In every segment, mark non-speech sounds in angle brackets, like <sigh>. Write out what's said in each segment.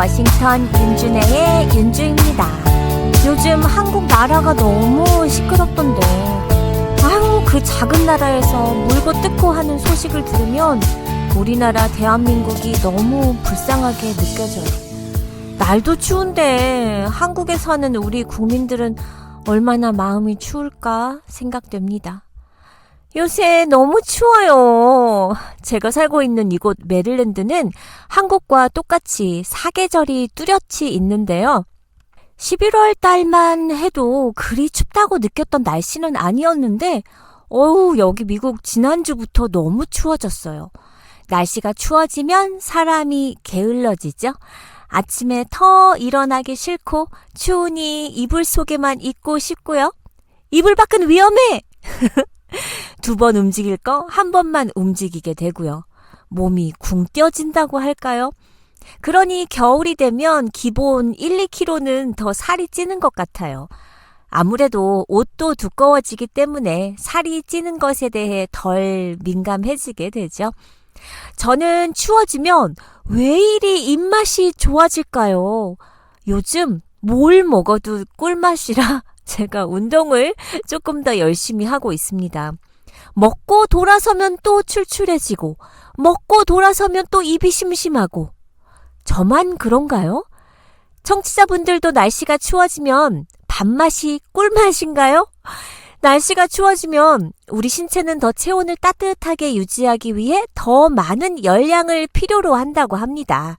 워싱턴 윤준혜의 윤주입니다. 요즘 한국 나라가 너무 시끄럽던데. 아유, 그 작은 나라에서 물고 뜯고 하는 소식을 들으면 우리나라 대한민국이 너무 불쌍하게 느껴져요. 날도 추운데 한국에 사는 우리 국민들은 얼마나 마음이 추울까 생각됩니다. 요새 너무 추워요. 제가 살고 있는 이곳 메릴랜드는 한국과 똑같이 사계절이 뚜렷이 있는데요. 11월 달만 해도 그리 춥다고 느꼈던 날씨는 아니었는데, 어우, 여기 미국 지난주부터 너무 추워졌어요. 날씨가 추워지면 사람이 게을러지죠. 아침에 더 일어나기 싫고 추우니 이불 속에만 있고 싶고요. 이불 밖은 위험해! <laughs> 두 번 움직일 거 한 번만 움직이게 되고요. 몸이 궁 떼어진다고 할까요? 그러니 겨울이 되면 기본 1, 2kg는 더 살이 찌는 것 같아요. 아무래도 옷도 두꺼워지기 때문에 살이 찌는 것에 대해 덜 민감해지게 되죠. 저는 추워지면 왜 이리 입맛이 좋아질까요? 요즘 뭘 먹어도 꿀맛이라 제가 운동을 조금 더 열심히 하고 있습니다. 먹고 돌아서면 또 출출해지고, 먹고 돌아서면 또 입이 심심하고. 저만 그런가요? 청취자분들도 날씨가 추워지면 밥맛이 꿀맛인가요? 날씨가 추워지면 우리 신체는 더 체온을 따뜻하게 유지하기 위해 더 많은 열량을 필요로 한다고 합니다.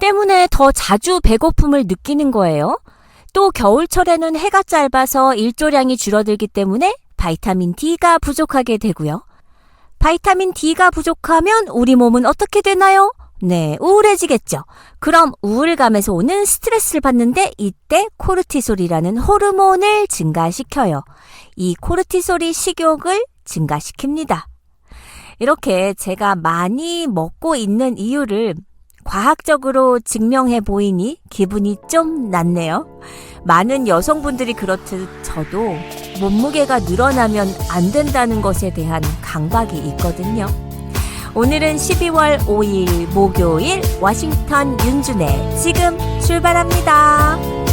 때문에 더 자주 배고픔을 느끼는 거예요. 또 겨울철에는 해가 짧아서 일조량이 줄어들기 때문에 바이타민 D가 부족하게 되고요. 바이타민 D가 부족하면 우리 몸은 어떻게 되나요? 네, 우울해지겠죠. 그럼 우울감에서 오는 스트레스를 받는데 이때 코르티솔이라는 호르몬을 증가시켜요. 이 코르티솔이 식욕을 증가시킵니다. 이렇게 제가 많이 먹고 있는 이유를 과학적으로 증명해 보이니 기분이 좀 낫네요. 많은 여성분들이 그렇듯 저도 몸무게가 늘어나면 안 된다는 것에 대한 강박이 있거든요. 오늘은 12월 5일 목요일 워싱턴 윤준의 지금 출발합니다.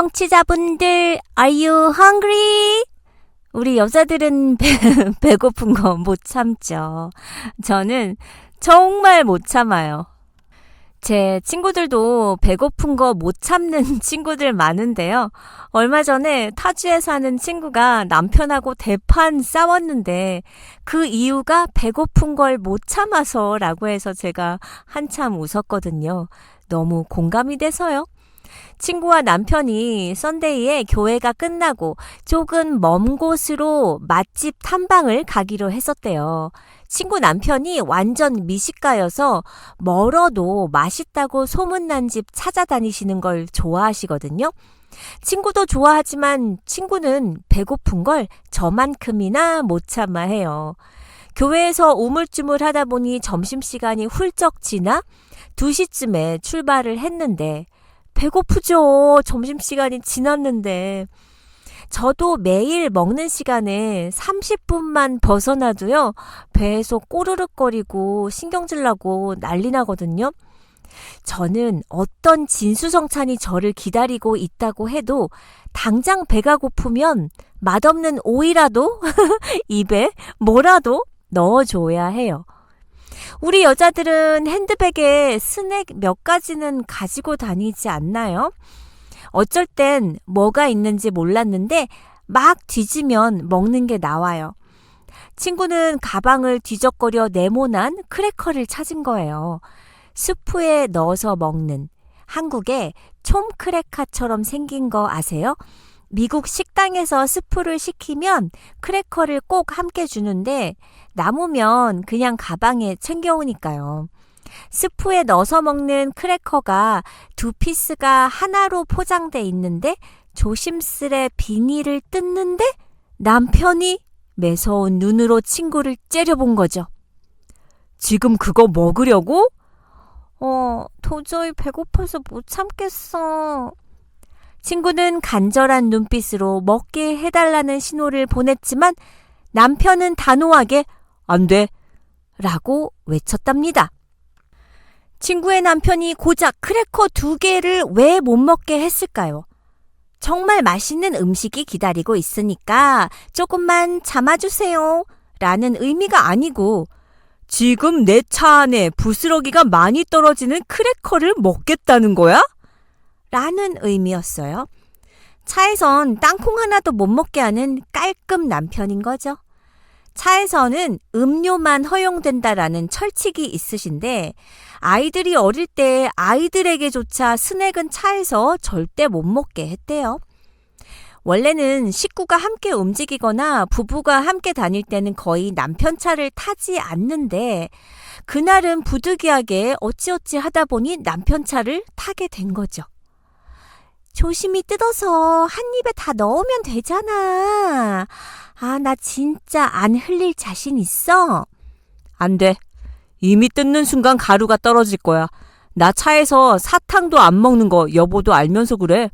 청취자분들, are you hungry? 우리 여자들은 배, <laughs> 배고픈 거 못 참죠. 저는 정말 못 참아요. 제 친구들도 배고픈 거 못 참는 <laughs> 친구들 많은데요. 얼마 전에 타주에 사는 친구가 남편하고 대판 싸웠는데 그 이유가 배고픈 걸 못 참아서라고 해서 제가 한참 웃었거든요. 너무 공감이 돼서요. 친구와 남편이 썬데이에 교회가 끝나고 조금 먼 곳으로 맛집 탐방을 가기로 했었대요. 친구 남편이 완전 미식가여서 멀어도 맛있다고 소문난 집 찾아다니시는 걸 좋아하시거든요. 친구도 좋아하지만 친구는 배고픈 걸 저만큼이나 못 참아 해요. 교회에서 우물쭈물 하다 보니 점심시간이 훌쩍 지나 2시쯤에 출발을 했는데 배고프죠. 점심시간이 지났는데. 저도 매일 먹는 시간에 30분만 벗어나도요, 배에서 꼬르륵거리고 신경질 나고 난리 나거든요. 저는 어떤 진수성찬이 저를 기다리고 있다고 해도 당장 배가 고프면 맛없는 오이라도 <laughs> 입에 뭐라도 넣어줘야 해요. 우리 여자들은 핸드백에 스낵 몇 가지는 가지고 다니지 않나요? 어쩔 땐 뭐가 있는지 몰랐는데 막 뒤지면 먹는 게 나와요. 친구는 가방을 뒤적거려 네모난 크래커를 찾은 거예요. 스프에 넣어서 먹는 한국의 촘크래카처럼 생긴 거 아세요? 미국 식당에서 스프를 시키면 크래커를 꼭 함께 주는데 남으면 그냥 가방에 챙겨오니까요. 스프에 넣어서 먹는 크래커가 두 피스가 하나로 포장돼 있는데 조심스레 비닐을 뜯는데 남편이 매서운 눈으로 친구를 째려본 거죠. 지금 그거 먹으려고? 어, 도저히 배고파서 못 참겠어. 친구는 간절한 눈빛으로 먹게 해달라는 신호를 보냈지만 남편은 단호하게 안 돼. 라고 외쳤답니다. 친구의 남편이 고작 크래커 두 개를 왜 못 먹게 했을까요? 정말 맛있는 음식이 기다리고 있으니까 조금만 참아주세요. 라는 의미가 아니고 지금 내 차 안에 부스러기가 많이 떨어지는 크래커를 먹겠다는 거야? 라는 의미였어요. 차에선 땅콩 하나도 못 먹게 하는 깔끔 남편인 거죠. 차에서는 음료만 허용된다라는 철칙이 있으신데 아이들이 어릴 때 아이들에게조차 스낵은 차에서 절대 못 먹게 했대요. 원래는 식구가 함께 움직이거나 부부가 함께 다닐 때는 거의 남편 차를 타지 않는데 그날은 부득이하게 어찌어찌 하다 보니 남편 차를 타게 된 거죠. 조심히 뜯어서 한 입에 다 넣으면 되잖아. 아, 나 진짜 안 흘릴 자신 있어? 안 돼. 이미 뜯는 순간 가루가 떨어질 거야. 나 차에서 사탕도 안 먹는 거 여보도 알면서 그래.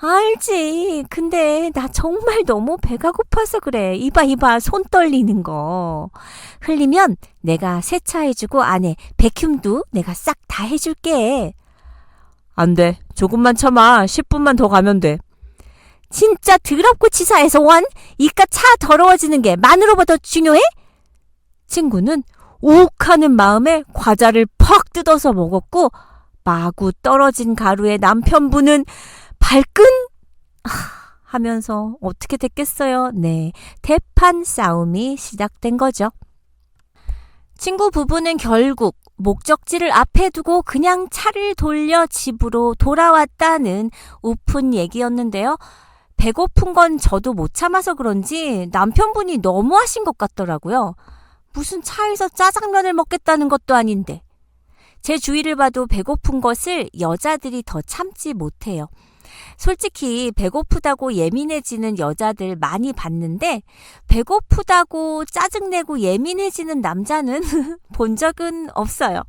알지. 근데 나 정말 너무 배가 고파서 그래. 이봐, 이봐. 손 떨리는 거. 흘리면 내가 세차해주고 안에 백큐움도 내가 싹 다 해줄게. 안 돼. 조금만 참아. 10분만 더 가면 돼. 진짜 더럽고 치사해서 원? 이깟 차 더러워지는 게 마누로보다 중요해? 친구는 욱하는 마음에 과자를 퍽 뜯어서 먹었고 마구 떨어진 가루에 남편분은 발끈 아, 하면서 어떻게 됐겠어요? 네, 대판 싸움이 시작된 거죠. 친구 부부는 결국 목적지를 앞에 두고 그냥 차를 돌려 집으로 돌아왔다는 우픈 얘기였는데요. 배고픈 건 저도 못 참아서 그런지 남편분이 너무 하신 것 같더라고요. 무슨 차에서 짜장면을 먹겠다는 것도 아닌데. 제 주위를 봐도 배고픈 것을 여자들이 더 참지 못해요. 솔직히 배고프다고 예민해지는 여자들 많이 봤는데 배고프다고 짜증내고 예민해지는 남자는 <laughs> 본 적은 없어요.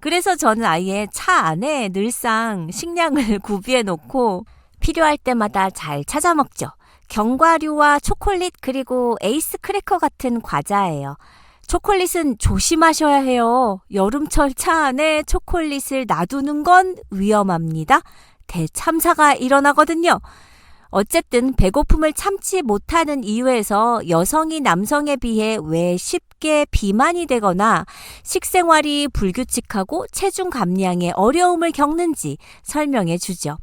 그래서 저는 아예 차 안에 늘상 식량을 <laughs> 구비해 놓고 필요할 때마다 잘 찾아 먹죠. 견과류와 초콜릿 그리고 에이스 크래커 같은 과자예요. 초콜릿은 조심하셔야 해요. 여름철 차 안에 초콜릿을 놔두는 건 위험합니다. 대참사가 일어나거든요. 어쨌든 배고픔을 참지 못하는 이유에서 여성이 남성에 비해 왜 쉽게 비만이 되거나 식생활이 불규칙하고 체중 감량에 어려움을 겪는지 설명해 주죠.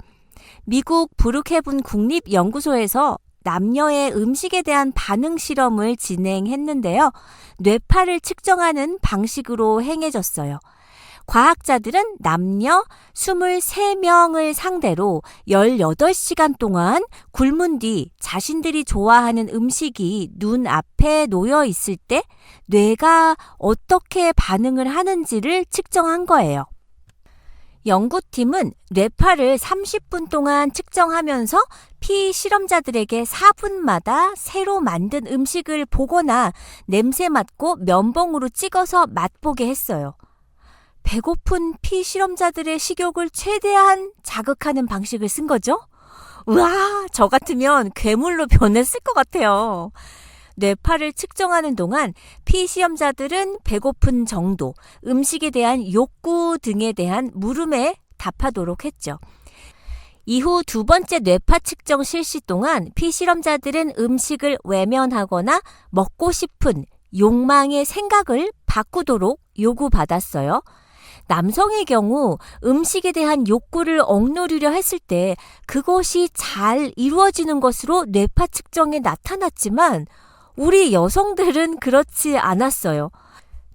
미국 브룩헤븐 국립연구소에서 남녀의 음식에 대한 반응 실험을 진행했는데요. 뇌파를 측정하는 방식으로 행해졌어요. 과학자들은 남녀 23명을 상대로 18시간 동안 굶은 뒤 자신들이 좋아하는 음식이 눈앞에 놓여 있을 때 뇌가 어떻게 반응을 하는지를 측정한 거예요. 연구팀은 뇌파를 30분 동안 측정하면서 피실험자들에게 4분마다 새로 만든 음식을 보거나 냄새 맡고 면봉으로 찍어서 맛보게 했어요. 배고픈 피실험자들의 식욕을 최대한 자극하는 방식을 쓴 거죠? 우와, 저 같으면 괴물로 변했을 것 같아요. 뇌파를 측정하는 동안 피시험자들은 배고픈 정도, 음식에 대한 욕구 등에 대한 물음에 답하도록 했죠. 이후 두 번째 뇌파 측정 실시 동안 피실험자들은 음식을 외면하거나 먹고 싶은 욕망의 생각을 바꾸도록 요구받았어요. 남성의 경우 음식에 대한 욕구를 억누르려 했을 때 그것이 잘 이루어지는 것으로 뇌파 측정에 나타났지만 우리 여성들은 그렇지 않았어요.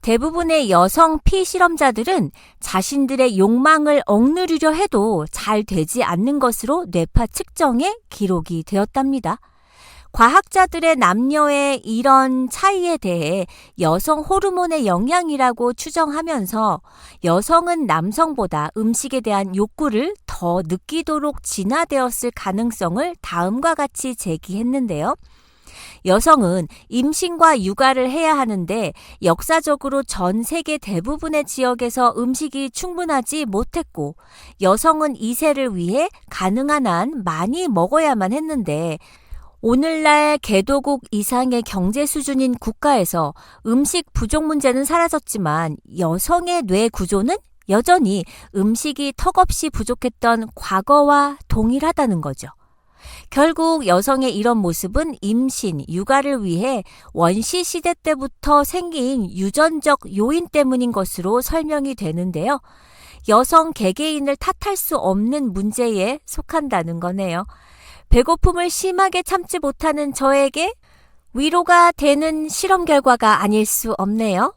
대부분의 여성 피실험자들은 자신들의 욕망을 억누르려 해도 잘 되지 않는 것으로 뇌파 측정에 기록이 되었답니다. 과학자들의 남녀의 이런 차이에 대해 여성 호르몬의 영향이라고 추정하면서 여성은 남성보다 음식에 대한 욕구를 더 느끼도록 진화되었을 가능성을 다음과 같이 제기했는데요. 여성은 임신과 육아를 해야 하는데 역사적으로 전 세계 대부분의 지역에서 음식이 충분하지 못했고 여성은 이세를 위해 가능한 한 많이 먹어야만 했는데 오늘날 개도국 이상의 경제 수준인 국가에서 음식 부족 문제는 사라졌지만 여성의 뇌 구조는 여전히 음식이 턱없이 부족했던 과거와 동일하다는 거죠. 결국 여성의 이런 모습은 임신, 육아를 위해 원시 시대 때부터 생긴 유전적 요인 때문인 것으로 설명이 되는데요. 여성 개개인을 탓할 수 없는 문제에 속한다는 거네요. 배고픔을 심하게 참지 못하는 저에게 위로가 되는 실험 결과가 아닐 수 없네요.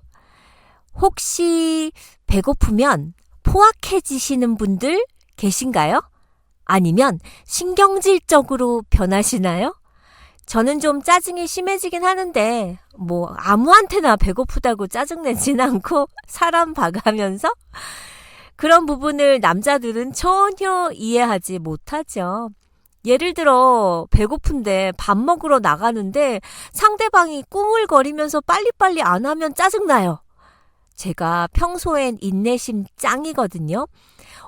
혹시 배고프면 포악해지시는 분들 계신가요? 아니면 신경질적으로 변하시나요? 저는 좀 짜증이 심해지긴 하는데, 뭐, 아무한테나 배고프다고 짜증내진 <laughs> 않고 사람 봐가면서 그런 부분을 남자들은 전혀 이해하지 못하죠. 예를 들어, 배고픈데 밥 먹으러 나가는데 상대방이 꾸물거리면서 빨리빨리 안 하면 짜증나요. 제가 평소엔 인내심 짱이거든요.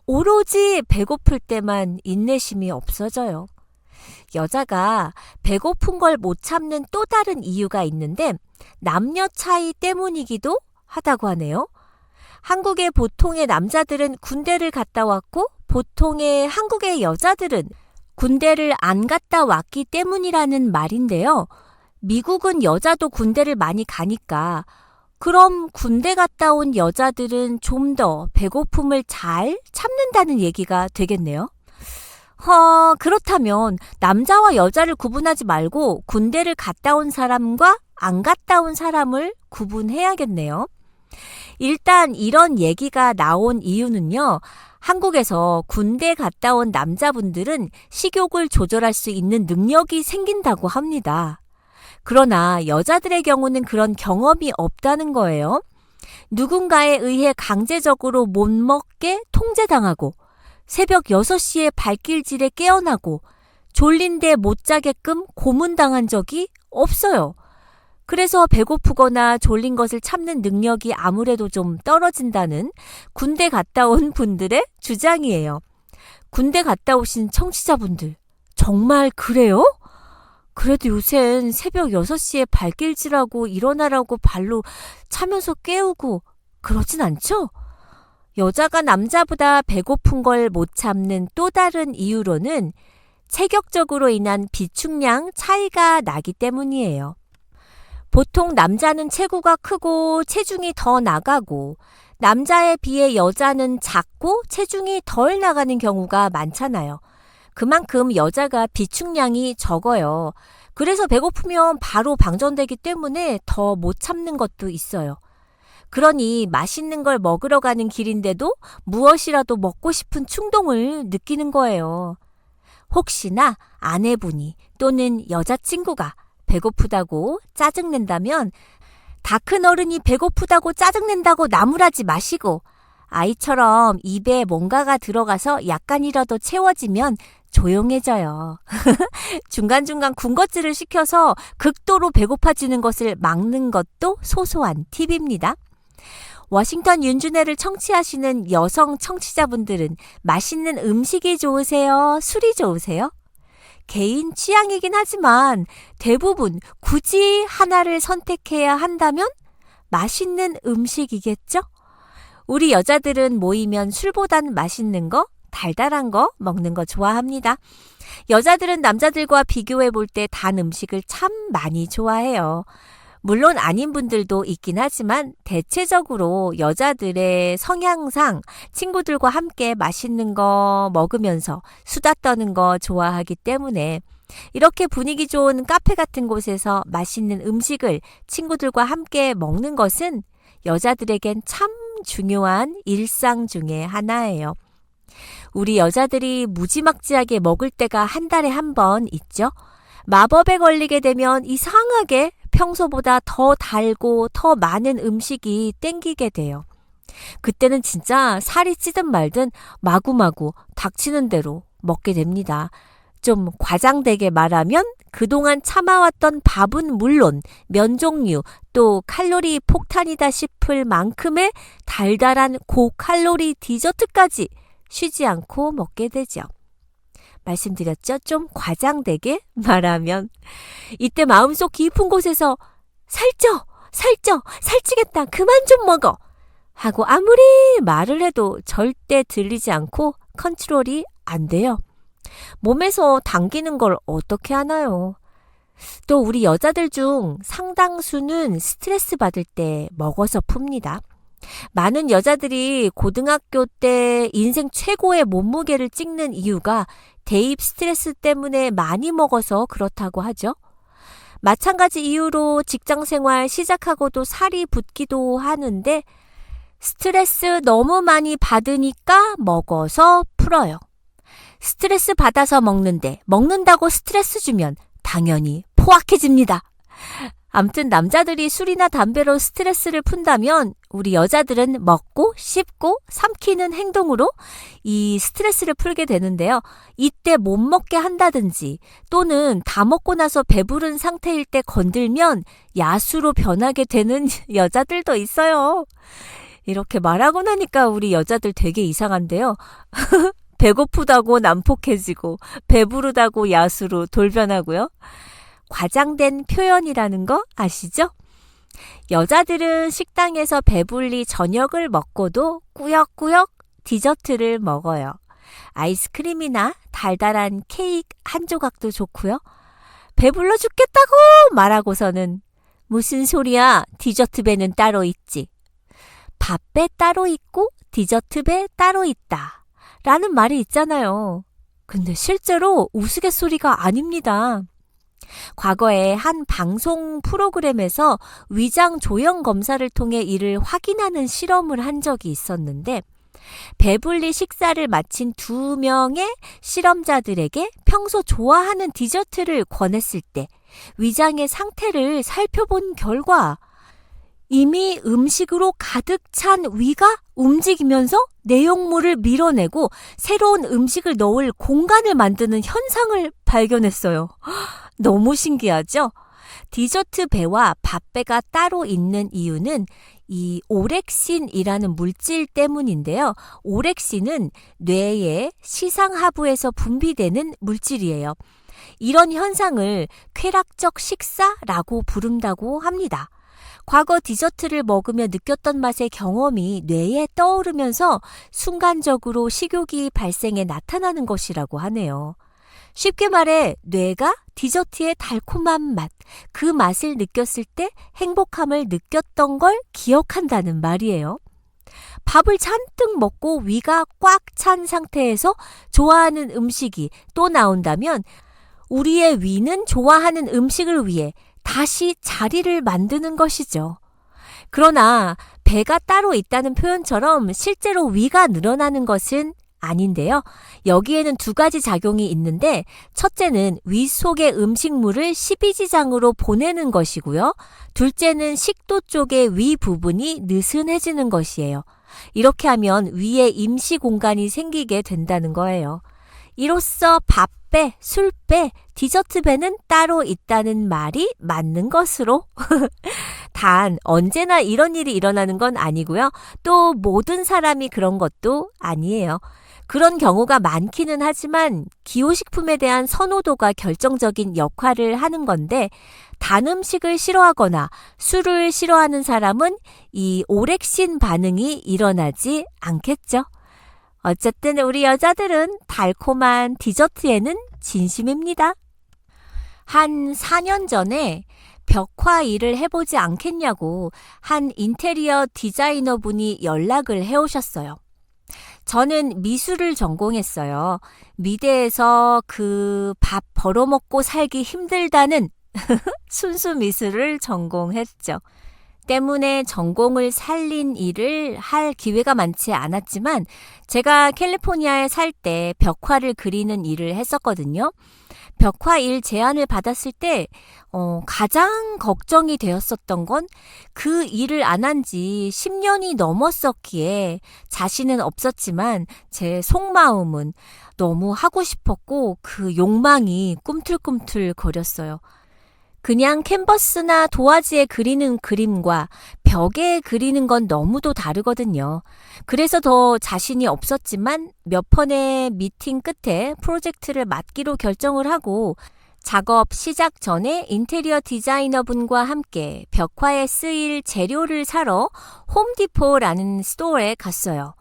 오로지 배고플 때만 인내심이 없어져요. 여자가 배고픈 걸 못 참는 또 다른 이유가 있는데 남녀 차이 때문이기도 하다고 하네요. 한국의 보통의 남자들은 군대를 갔다 왔고 보통의 한국의 여자들은 군대를 안 갔다 왔기 때문이라는 말인데요. 미국은 여자도 군대를 많이 가니까 그럼 군대 갔다 온 여자들은 좀 더 배고픔을 잘 참는다는 얘기가 되겠네요. 어, 그렇다면 남자와 여자를 구분하지 말고 군대를 갔다 온 사람과 안 갔다 온 사람을 구분해야겠네요. 일단 이런 얘기가 나온 이유는요. 한국에서 군대 갔다 온 남자분들은 식욕을 조절할 수 있는 능력이 생긴다고 합니다. 그러나 여자들의 경우는 그런 경험이 없다는 거예요. 누군가에 의해 강제적으로 못 먹게 통제당하고 새벽 6시에 발길질에 깨어나고 졸린데 못 자게끔 고문당한 적이 없어요. 그래서 배고프거나 졸린 것을 참는 능력이 아무래도 좀 떨어진다는 군대 갔다 온 분들의 주장이에요. 군대 갔다 오신 청취자분들, 정말 그래요? 그래도 요샌 새벽 6시에 발길질하고 일어나라고 발로 차면서 깨우고 그러진 않죠? 여자가 남자보다 배고픈 걸 못 참는 또 다른 이유로는 체격적으로 인한 비축량 차이가 나기 때문이에요. 보통 남자는 체구가 크고 체중이 더 나가고 남자에 비해 여자는 작고 체중이 덜 나가는 경우가 많잖아요. 그만큼 여자가 비축량이 적어요. 그래서 배고프면 바로 방전되기 때문에 더 못 참는 것도 있어요. 그러니 맛있는 걸 먹으러 가는 길인데도 무엇이라도 먹고 싶은 충동을 느끼는 거예요. 혹시나 아내분이 또는 여자친구가 배고프다고 짜증낸다면 다 큰 어른이 배고프다고 짜증낸다고 나무라지 마시고 아이처럼 입에 뭔가가 들어가서 약간이라도 채워지면 조용해져요. <laughs> 중간중간 군것질을 시켜서 극도로 배고파지는 것을 막는 것도 소소한 팁입니다. 워싱턴 윤준혜를 청취하시는 여성 청취자분들은 맛있는 음식이 좋으세요? 술이 좋으세요? 개인 취향이긴 하지만 대부분 굳이 하나를 선택해야 한다면 맛있는 음식이겠죠? 우리 여자들은 모이면 술보단 맛있는 거, 달달한 거 먹는 거 좋아합니다. 여자들은 남자들과 비교해 볼 때 단 음식을 참 많이 좋아해요. 물론 아닌 분들도 있긴 하지만 대체적으로 여자들의 성향상 친구들과 함께 맛있는 거 먹으면서 수다 떠는 거 좋아하기 때문에 이렇게 분위기 좋은 카페 같은 곳에서 맛있는 음식을 친구들과 함께 먹는 것은 여자들에겐 참 중요한 일상 중의 하나예요. 우리 여자들이 무지막지하게 먹을 때가 한 달에 한 번 있죠. 마법에 걸리게 되면 이상하게 평소보다 더 달고 더 많은 음식이 땡기게 돼요. 그때는 진짜 살이 찌든 말든 마구마구 닥치는 대로 먹게 됩니다. 좀 과장되게 말하면 그동안 참아왔던 밥은 물론 면 종류 또 칼로리 폭탄이다 싶을 만큼의 달달한 고칼로리 디저트까지 쉬지 않고 먹게 되죠. 말씀드렸죠? 좀 과장되게 <laughs> 말하면. 이때 마음속 깊은 곳에서 살쪄! 살쪄! 살찌겠다! 그만 좀 먹어! 하고 아무리 말을 해도 절대 들리지 않고 컨트롤이 안 돼요. 몸에서 당기는 걸 어떻게 하나요? 또 우리 여자들 중 상당수는 스트레스 받을 때 먹어서 풉니다. 많은 여자들이 고등학교 때 인생 최고의 몸무게를 찍는 이유가 대입 스트레스 때문에 많이 먹어서 그렇다고 하죠. 마찬가지 이유로 직장 생활 시작하고도 살이 붙기도 하는데 스트레스 너무 많이 받으니까 먹어서 풀어요. 스트레스 받아서 먹는데 먹는다고 스트레스 주면 당연히 포악해집니다. 암튼 남자들이 술이나 담배로 스트레스를 푼다면 우리 여자들은 먹고 씹고 삼키는 행동으로 이 스트레스를 풀게 되는데요. 이때 못 먹게 한다든지 또는 다 먹고 나서 배부른 상태일 때 건들면 야수로 변하게 되는 <laughs> 여자들도 있어요. 이렇게 말하고 나니까 우리 여자들 되게 이상한데요. <laughs> 배고프다고 난폭해지고 배부르다고 야수로 돌변하고요. 과장된 표현이라는 거 아시죠? 여자들은 식당에서 배불리 저녁을 먹고도 꾸역꾸역 디저트를 먹어요. 아이스크림이나 달달한 케이크 한 조각도 좋고요. 배불러 죽겠다고 말하고서는 무슨 소리야 디저트 배는 따로 있지. 밥배 따로 있고 디저트 배 따로 있다. 라는 말이 있잖아요. 근데 실제로 우스갯소리가 아닙니다. 과거에 한 방송 프로그램에서 위장 조형 검사를 통해 이를 확인하는 실험을 한 적이 있었는데 배불리 식사를 마친 두 명의 실험자들에게 평소 좋아하는 디저트를 권했을 때 위장의 상태를 살펴본 결과 이미 음식으로 가득 찬 위가 움직이면서 내용물을 밀어내고 새로운 음식을 넣을 공간을 만드는 현상을 발견했어요. <gasps> 너무 신기하죠? 디저트 배와 밥배가 따로 있는 이유는 이 오렉신이라는 물질 때문인데요. 오렉신은 뇌의 시상하부에서 분비되는 물질이에요. 이런 현상을 쾌락적 식사라고 부른다고 합니다. 과거 디저트를 먹으며 느꼈던 맛의 경험이 뇌에 떠오르면서 순간적으로 식욕이 발생해 나타나는 것이라고 하네요. 쉽게 말해 뇌가 디저트의 달콤한 맛, 그 맛을 느꼈을 때 행복함을 느꼈던 걸 기억한다는 말이에요. 밥을 잔뜩 먹고 위가 꽉 찬 상태에서 좋아하는 음식이 또 나온다면 우리의 위는 좋아하는 음식을 위해 다시 자리를 만드는 것이죠. 그러나 배가 따로 있다는 표현처럼 실제로 위가 늘어나는 것은 아닌데요. 여기에는 두 가지 작용이 있는데 첫째는 위 속의 음식물을 십이지장으로 보내는 것이고요. 둘째는 식도 쪽의 위 부분이 느슨해지는 것이에요. 이렇게 하면 위에 임시 공간이 생기게 된다는 거예요. 이로써 밥 배, 술배, 디저트 배는 따로 있다는 말이 맞는 것으로. <laughs> 단, 언제나 이런 일이 일어나는 건 아니고요. 또 모든 사람이 그런 것도 아니에요. 그런 경우가 많기는 하지만 기호식품에 대한 선호도가 결정적인 역할을 하는 건데 단 음식을 싫어하거나 술을 싫어하는 사람은 이 오렉신 반응이 일어나지 않겠죠. 어쨌든 우리 여자들은 달콤한 디저트에는 진심입니다. 한 4년 전에 벽화 일을 해보지 않겠냐고 한 인테리어 디자이너 분이 연락을 해오셨어요. 저는 미술을 전공했어요. 미대에서 그 밥 벌어먹고 살기 힘들다는 <laughs> 순수 미술을 전공했죠. 때문에 전공을 살린 일을 할 기회가 많지 않았지만 제가 캘리포니아에 살 때 벽화를 그리는 일을 했었거든요. 벽화 일 제안을 받았을 때, 어, 가장 걱정이 되었었던 건 그 일을 안 한 지 10년이 넘었었기에 자신은 없었지만 제 속마음은 너무 하고 싶었고 그 욕망이 꿈틀꿈틀 거렸어요. 그냥 캔버스나 도화지에 그리는 그림과 벽에 그리는 건 너무도 다르거든요. 그래서 더 자신이 없었지만 몇 번의 미팅 끝에 프로젝트를 맡기로 결정을 하고 작업 시작 전에 인테리어 디자이너분과 함께 벽화에 쓰일 재료를 사러 홈디포라는 스토어에 갔어요.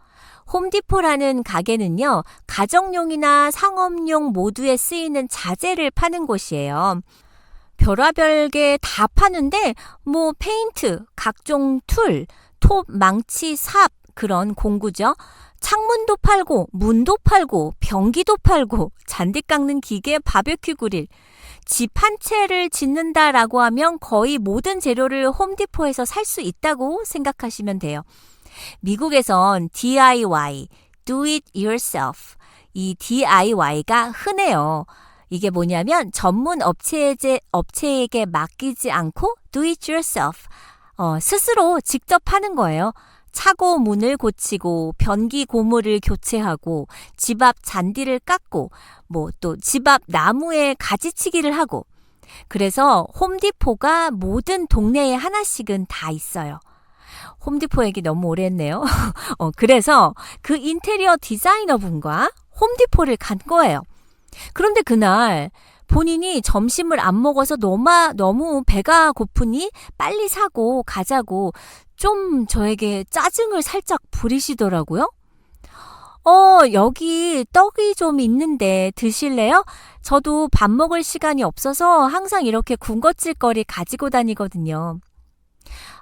홈디포라는 가게는요, 가정용이나 상업용 모두에 쓰이는 자재를 파는 곳이에요. 별화별 게다 파는데, 뭐, 페인트, 각종 툴, 톱, 망치, 삽, 그런 공구죠. 창문도 팔고, 문도 팔고, 변기도 팔고, 잔디 깎는 기계, 바베큐 그릴. 집 한 채를 짓는다라고 하면 거의 모든 재료를 홈디포에서 살 수 있다고 생각하시면 돼요. 미국에선 DIY, do it yourself. 이 DIY가 흔해요. 이게 뭐냐면 전문 업체에, 업체에게 맡기지 않고 do it yourself. 어, 스스로 직접 하는 거예요. 차고 문을 고치고 변기 고무를 교체하고 집 앞 잔디를 깎고 뭐 또 집 앞 나무에 가지치기를 하고 그래서 홈디포가 모든 동네에 하나씩은 다 있어요. 홈디포 얘기 너무 오래 했네요. <laughs> 어, 그래서 그 인테리어 디자이너 분과 홈디포를 간 거예요. 그런데 그날 본인이 점심을 안 먹어서 너무, 너무 배가 고프니 빨리 사고 가자고 좀 저에게 짜증을 살짝 부리시더라고요. 어, 여기 떡이 좀 있는데 드실래요? 저도 밥 먹을 시간이 없어서 항상 이렇게 군것질거리 가지고 다니거든요.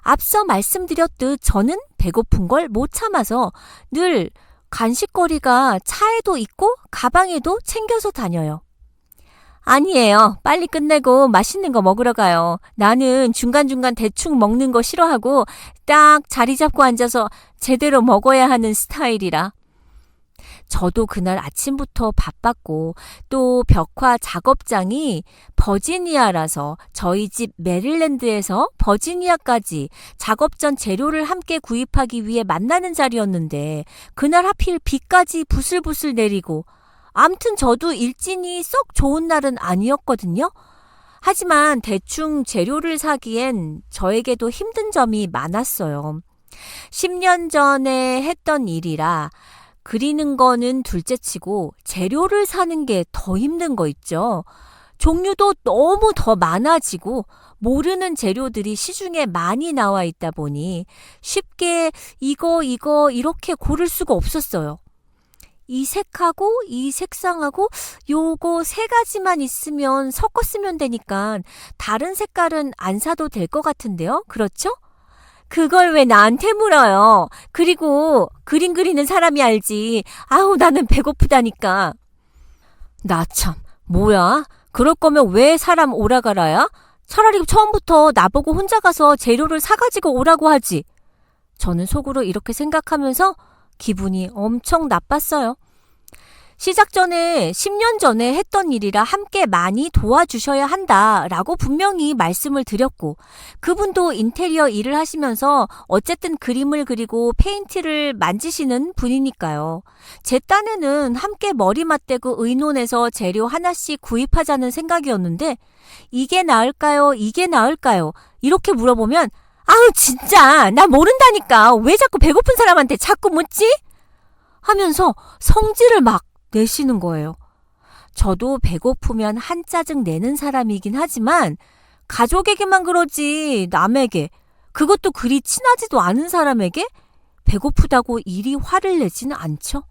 앞서 말씀드렸듯 저는 배고픈 걸 못 참아서 늘 간식거리가 차에도 있고 가방에도 챙겨서 다녀요. 아니에요. 빨리 끝내고 맛있는 거 먹으러 가요. 나는 중간중간 대충 먹는 거 싫어하고 딱 자리 잡고 앉아서 제대로 먹어야 하는 스타일이라. 저도 그날 아침부터 바빴고 또 벽화 작업장이 버지니아라서 저희 집 메릴랜드에서 버지니아까지 작업 전 재료를 함께 구입하기 위해 만나는 자리였는데 그날 하필 비까지 부슬부슬 내리고 암튼 저도 일진이 썩 좋은 날은 아니었거든요. 하지만 대충 재료를 사기엔 저에게도 힘든 점이 많았어요. 10년 전에 했던 일이라 그리는 거는 둘째 치고 재료를 사는 게 더 힘든 거 있죠. 종류도 너무 더 많아지고 모르는 재료들이 시중에 많이 나와 있다 보니 쉽게 이거, 이거 이렇게 고를 수가 없었어요. 이 색하고 이 색상하고 요거 세 가지만 있으면 섞어 쓰면 되니까 다른 색깔은 안 사도 될 것 같은데요? 그렇죠? 그걸 왜 나한테 물어요? 그리고 그림 그리는 사람이 알지. 아우, 나는 배고프다니까. 나 참, 뭐야? 그럴 거면 왜 사람 오라가라야? 차라리 처음부터 나보고 혼자 가서 재료를 사가지고 오라고 하지. 저는 속으로 이렇게 생각하면서 기분이 엄청 나빴어요. 시작 전에 10년 전에 했던 일이라 함께 많이 도와주셔야 한다 라고 분명히 말씀을 드렸고 그분도 인테리어 일을 하시면서 어쨌든 그림을 그리고 페인트를 만지시는 분이니까요. 제 딴에는 함께 머리 맞대고 의논해서 재료 하나씩 구입하자는 생각이었는데 이게 나을까요? 이게 나을까요? 이렇게 물어보면 아우 진짜 나 모른다니까 왜 자꾸 배고픈 사람한테 자꾸 묻지? 하면서 성질을 막 내시는 거예요. 저도 배고프면 한 짜증 내는 사람이긴 하지만 가족에게만 그러지 남에게 그것도 그리 친하지도 않은 사람에게 배고프다고 이리 화를 내지는 않죠.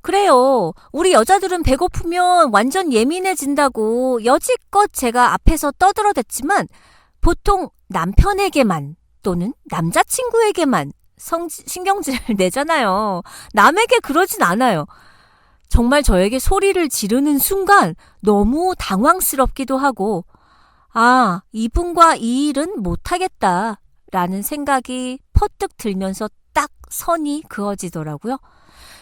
그래요. 우리 여자들은 배고프면 완전 예민해진다고 여지껏 제가 앞에서 떠들어댔지만 보통 남편에게만 또는 남자친구에게만 성, 신경질 <laughs> 내잖아요. 남에게 그러진 않아요. 정말 저에게 소리를 지르는 순간 너무 당황스럽기도 하고, 아, 이분과 이 일은 못하겠다. 라는 생각이 퍼뜩 들면서 딱 선이 그어지더라고요.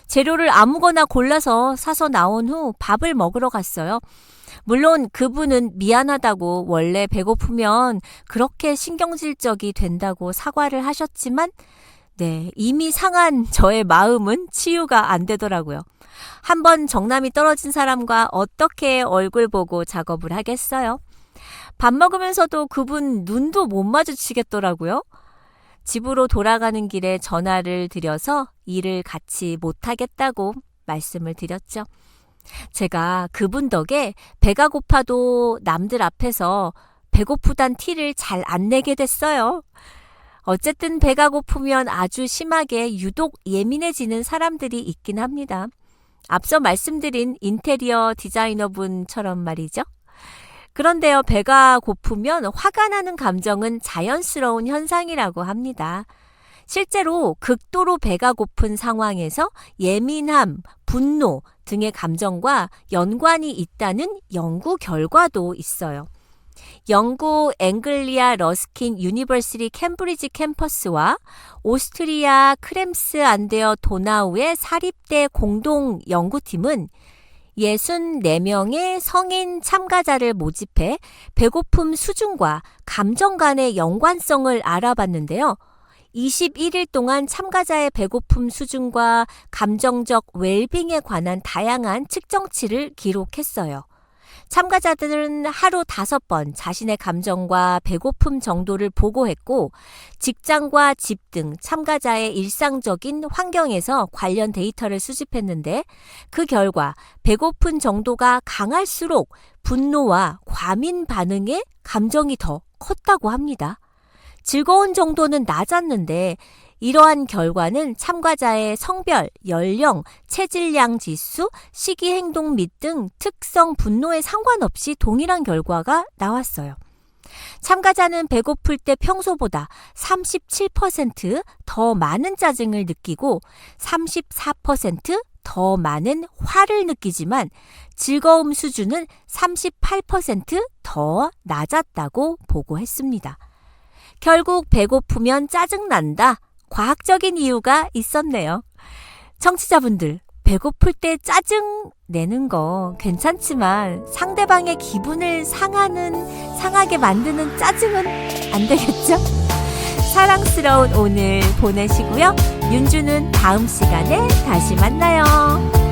재료를 아무거나 골라서 사서 나온 후 밥을 먹으러 갔어요. 물론 그분은 미안하다고 원래 배고프면 그렇게 신경질적이 된다고 사과를 하셨지만, 네, 이미 상한 저의 마음은 치유가 안 되더라고요. 한 번 정남이 떨어진 사람과 어떻게 얼굴 보고 작업을 하겠어요? 밥 먹으면서도 그분 눈도 못 마주치겠더라고요. 집으로 돌아가는 길에 전화를 드려서 일을 같이 못하겠다고 말씀을 드렸죠. 제가 그분 덕에 배가 고파도 남들 앞에서 배고프단 티를 잘 안 내게 됐어요. 어쨌든 배가 고프면 아주 심하게 유독 예민해지는 사람들이 있긴 합니다. 앞서 말씀드린 인테리어 디자이너분처럼 말이죠. 그런데요, 배가 고프면 화가 나는 감정은 자연스러운 현상이라고 합니다. 실제로 극도로 배가 고픈 상황에서 예민함, 분노 등의 감정과 연관이 있다는 연구 결과도 있어요. 영국 앵글리아 러스킨 유니버시티 캠브리지 캠퍼스와 오스트리아 크렘스 안데어 도나우의 사립대 공동 연구팀은 64명의 성인 참가자를 모집해 배고픔 수준과 감정 간의 연관성을 알아봤는데요. 21일 동안 참가자의 배고픔 수준과 감정적 웰빙에 관한 다양한 측정치를 기록했어요. 참가자들은 하루 다섯 번 자신의 감정과 배고픔 정도를 보고했고, 직장과 집 등 참가자의 일상적인 환경에서 관련 데이터를 수집했는데, 그 결과 배고픈 정도가 강할수록 분노와 과민 반응의 감정이 더 컸다고 합니다. 즐거운 정도는 낮았는데, 이러한 결과는 참가자의 성별, 연령, 체질량 지수, 시기 행동 및 등 특성 분노에 상관없이 동일한 결과가 나왔어요. 참가자는 배고플 때 평소보다 37%더 많은 짜증을 느끼고 34%더 많은 화를 느끼지만 즐거움 수준은 38%더 낮았다고 보고했습니다. 결국 배고프면 짜증난다. 과학적인 이유가 있었네요. 청취자분들, 배고플 때 짜증 내는 거 괜찮지만 상대방의 기분을 상하는, 상하게 만드는 짜증은 안 되겠죠? 사랑스러운 오늘 보내시고요. 윤주는 다음 시간에 다시 만나요.